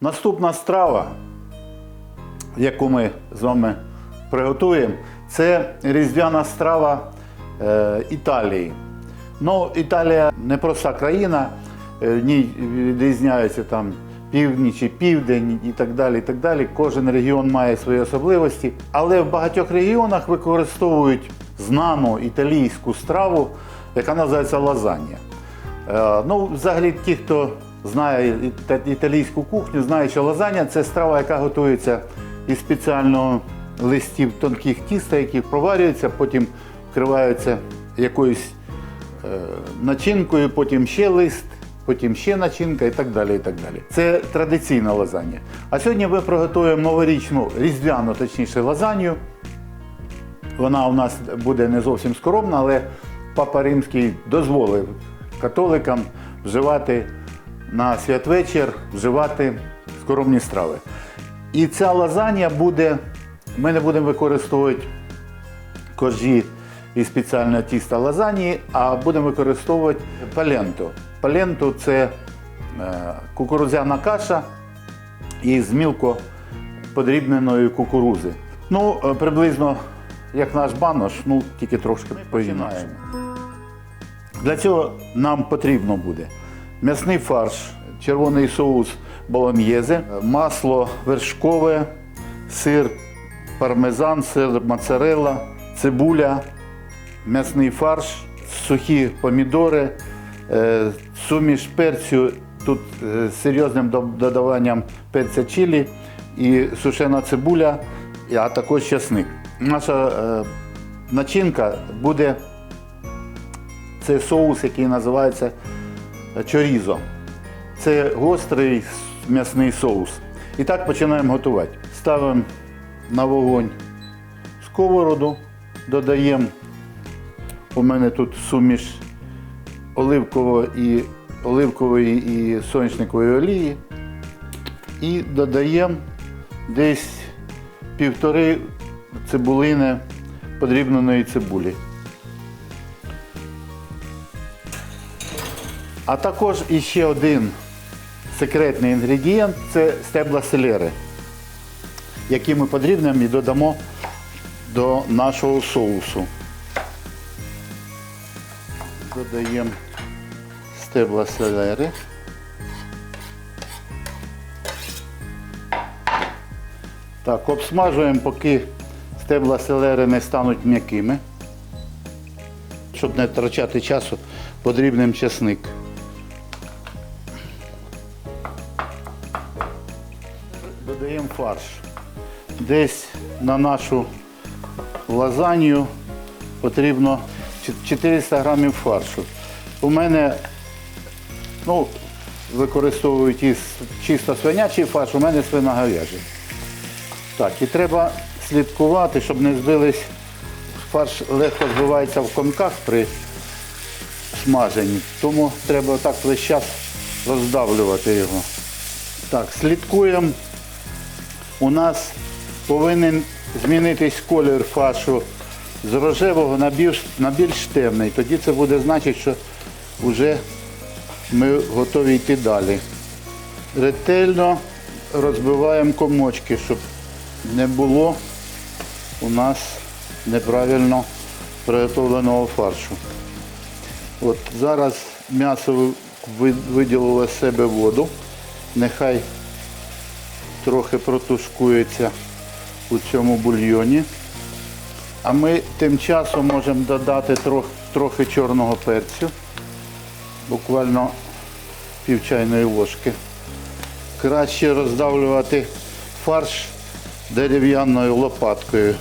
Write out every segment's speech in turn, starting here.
Наступна страва, яку ми з вами приготуємо, це різдвяна страва е, Італії. Ну, Італія не проста країна, е, в ній відрізняються там північ і південь і так далі. і так далі. Кожен регіон має свої особливості. Але в багатьох регіонах використовують знану італійську страву, яка називається лазанья. Е, Ну, взагалі, ті, хто знає італійську кухню, знає, що лазанья це страва, яка готується із спеціального листів тонких тіста, які проварюються, потім вкриваються якоюсь е, начинкою, потім ще лист, потім ще начинка і так далі. і так далі. Це традиційна лазанья. А сьогодні ми приготуємо новорічну різдвяну, точніше, лазанью. Вона у нас буде не зовсім скромна, але Папа Римський дозволив католикам вживати на святвечір, вживати скоромні страви. І ця лазанья буде, ми не будемо використовувати коржі і спеціального тіста лазаньї, а будемо використовувати паленто. Паленто це е, кукурудзяна каша із мілко подрібненої кукурузи. Ну, е, приблизно як наш банош, ну тільки трошки по-інакшому. Для цього нам потрібно буде м'ясний фарш, червоний соус болоньєзе, масло вершкове, сир пармезан, сир моцарелла, цибуля, м'ясний фарш, сухі помідори, е, суміш перцю тут е, з серйозним додаванням перця чилі і сушена цибуля, а також часник. Наша е, начинка буде це соус, який називається чорізо. Це гострий м'ясний соус. І так починаємо готувати. Ставимо на вогонь сковороду, додаємо, у мене тут суміш оливкової і, оливкової і соняшникової олії. І додаємо десь півтори цибулини подрібненої цибулі. А також іще один секретний інгредієнт це стебла селери, які ми подрібнемо і додамо до нашого соусу. Додаємо стебла селери. Так, обсмажуємо, поки стебла селери не стануть м'якими. Щоб не втрачати часу, подрібним часник. Фарш. Десь на нашу лазанью потрібно 400 грамів фаршу. У мене ну, використовують із чисто свинячий фарш, у мене свиноговяжий. Так, і треба слідкувати, щоб не збились. Фарш легко збивається в комках при смаженні, тому треба так весь час роздавлювати його. Так, слідкуємо. У нас повинен змінитись колір фаршу з рожевого на більш, на більш темний. Тоді це буде значити, що вже ми готові йти далі. Ретельно розбиваємо комочки, щоб не було у нас неправильно приготовленого фаршу. От зараз м'ясо виділило з себе воду. Нехай трохи протушкується у цьому бульйоні. А ми тим часом можемо додати трох, трохи чорного перцю, буквально пів чайної ложки. Краще роздавлювати фарш дерев'яною лопаткою.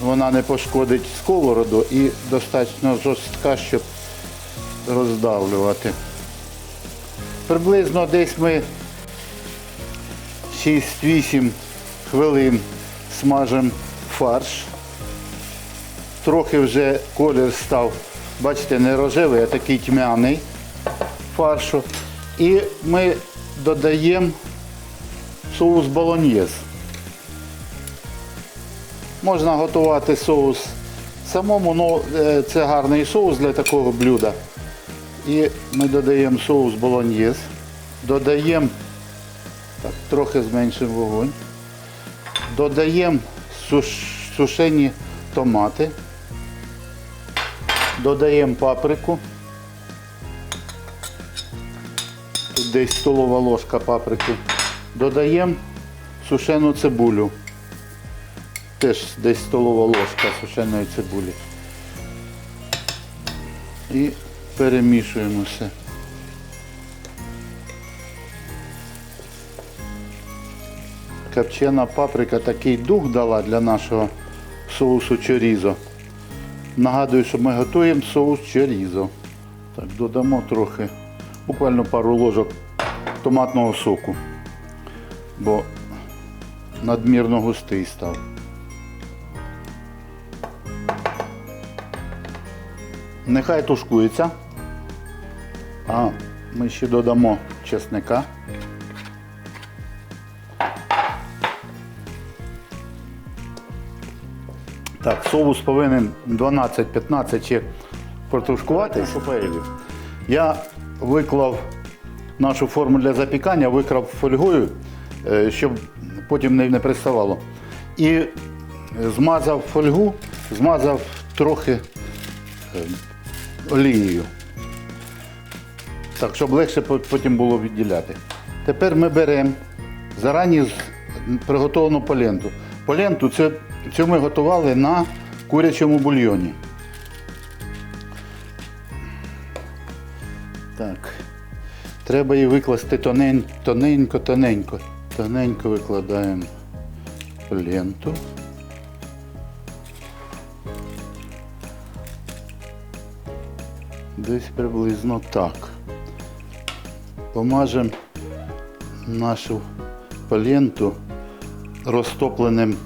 Вона не пошкодить сковороду і достатньо жорстка, щоб роздавлювати. Приблизно десь ми 6-8 хвилин смажемо фарш. Трохи вже колір став, бачите, не рожевий, а такий тьмяний фаршу. І ми додаємо соус болоньєз. Можна готувати соус самому, але це гарний соус для такого блюда. І ми додаємо соус болоньєз, додаємо Так, трохи зменшимо вогонь. Додаємо суш- сушені томати. Додаємо паприку. Тут десь столова ложка паприки. Додаємо сушену цибулю. Теж десь столова ложка сушеної цибулі. І перемішуємо все. Копчена паприка такий дух дала для нашого соусу чорізо. Нагадую, що ми готуємо соус чорізо. Так, додамо трохи, буквально пару ложок томатного соку, бо надмірно густий став. Нехай тушкується. А ми ще додамо чесника. Так, соус повинен 12-15 ще протушкувати. Я виклав нашу форму для запікання, викрав фольгою, е, щоб потім не, приставало. І змазав фольгу, змазав трохи е, олією. Так, щоб легше потім було відділяти. Тепер ми беремо зарані приготовану поленту. Поленту це, цю ми готували на курячому бульйоні. Так. Треба її викласти тонень, тоненько, тоненько. Тоненько викладаємо ленту. Десь приблизно так. Помажемо нашу поленту розтопленим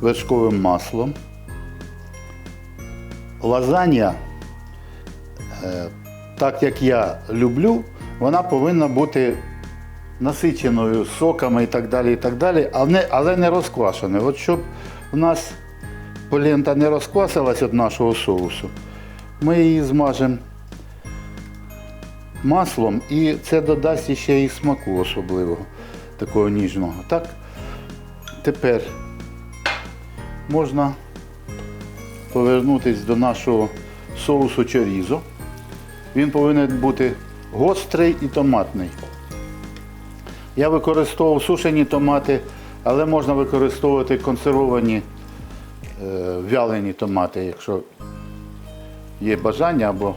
вершковим маслом. Лазанья, е, так як я люблю, вона повинна бути насиченою соками і так далі, і так далі, але не, розквашеною. От щоб у нас полента не розквасилась від нашого соусу, ми її змажемо маслом і це додасть ще і смаку особливого, такого ніжного. Так? Тепер можна повернутися до нашого соусу чорізо. Він повинен бути гострий і томатний. Я використовував сушені томати, але можна використовувати консервовані е, вялені томати, якщо є бажання або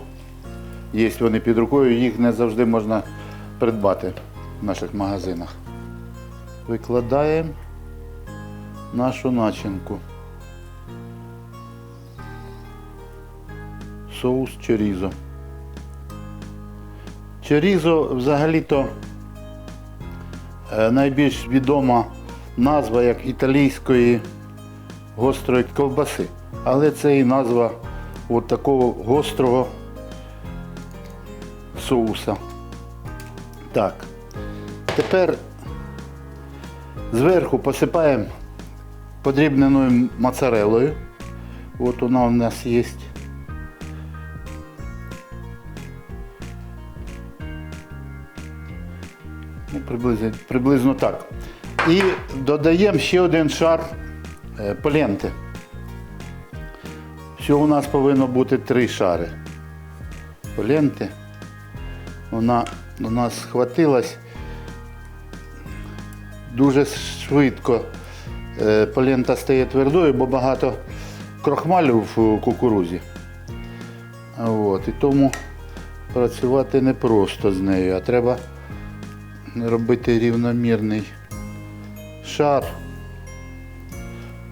є вони під рукою, їх не завжди можна придбати в наших магазинах. Викладаємо нашу начинку. Соус чорізо. Чорізо взагалі-то е, найбільш відома назва як італійської гострої ковбаси. Але це і назва от такого гострого соуса. Так. Тепер зверху посипаємо подрібненою моцарелою. От вона у нас є. Приблизно, приблизно так. І додаємо ще один шар е, поленти. Всього у нас повинно бути три шари. Поленти. Вона у нас схватилась дуже швидко. е, Полента стає твердою, бо багато крохмалю в кукурузі. От, і тому працювати не просто з нею, а треба робити рівномірний шар.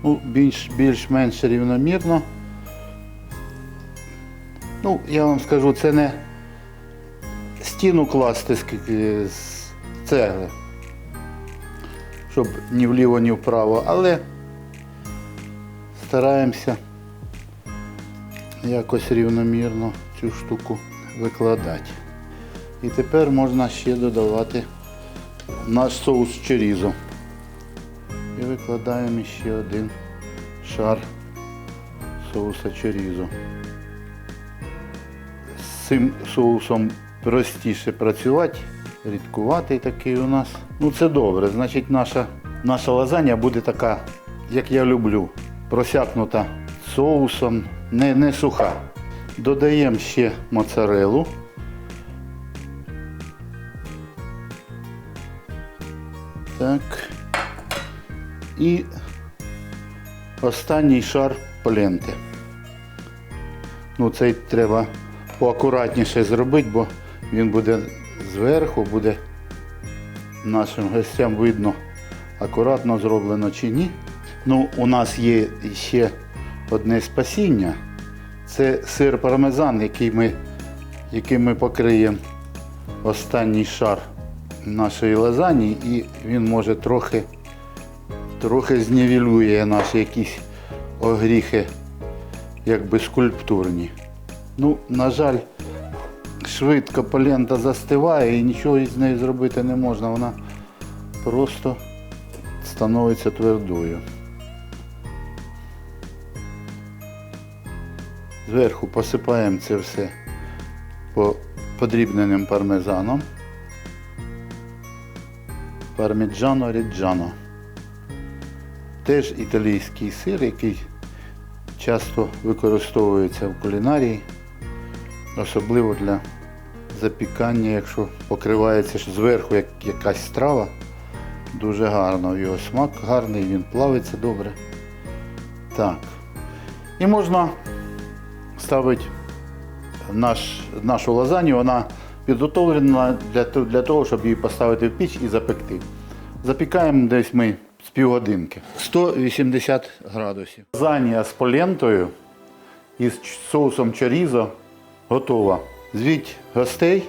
Ну, більш, більш-менш рівномірно. Ну, я вам скажу, це не стіну класти з цегли, щоб ні вліво, ні вправо, але стараємося якось рівномірно цю штуку викладати. І тепер можна ще додавати наш соус чорізо. І викладаємо ще один шар соуса чорізо. З цим соусом простіше працювати, рідкуватий такий у нас. Ну це добре. Значить, наша, наша лазанья буде така, як я люблю, просякнута соусом, не, не суха. Додаємо ще моцарелу. Так. І останній шар поленти. Ну, цей треба поакуратніше зробити, бо він буде зверху, буде нашим гостям видно, акуратно зроблено чи ні. Ну, у нас є ще одне спасіння. Це сир пармезан, який ми, який ми покриємо останній шар нашої лазані, і він може трохи, трохи знівелює наші якісь огріхи, якби скульптурні. Ну, на жаль, швидко полента застиває і нічого із нею зробити не можна. Вона просто становиться твердою. Зверху посипаємо це все по подрібненим пармезаном. Парміджано ріджано. Теж італійський сир, який часто використовується в кулінарії, особливо для запікання, якщо покривається зверху як якась страва. Дуже гарно. Його смак гарний, він плавиться добре. Так. І можна ставити наш, нашу лазанью, вона підготовлена для, для того, щоб її поставити в піч і запекти. Запікаємо десь ми з півгодинки. 180 градусів. Лазанья з полентою і з соусом чорізо готова. Звіть гостей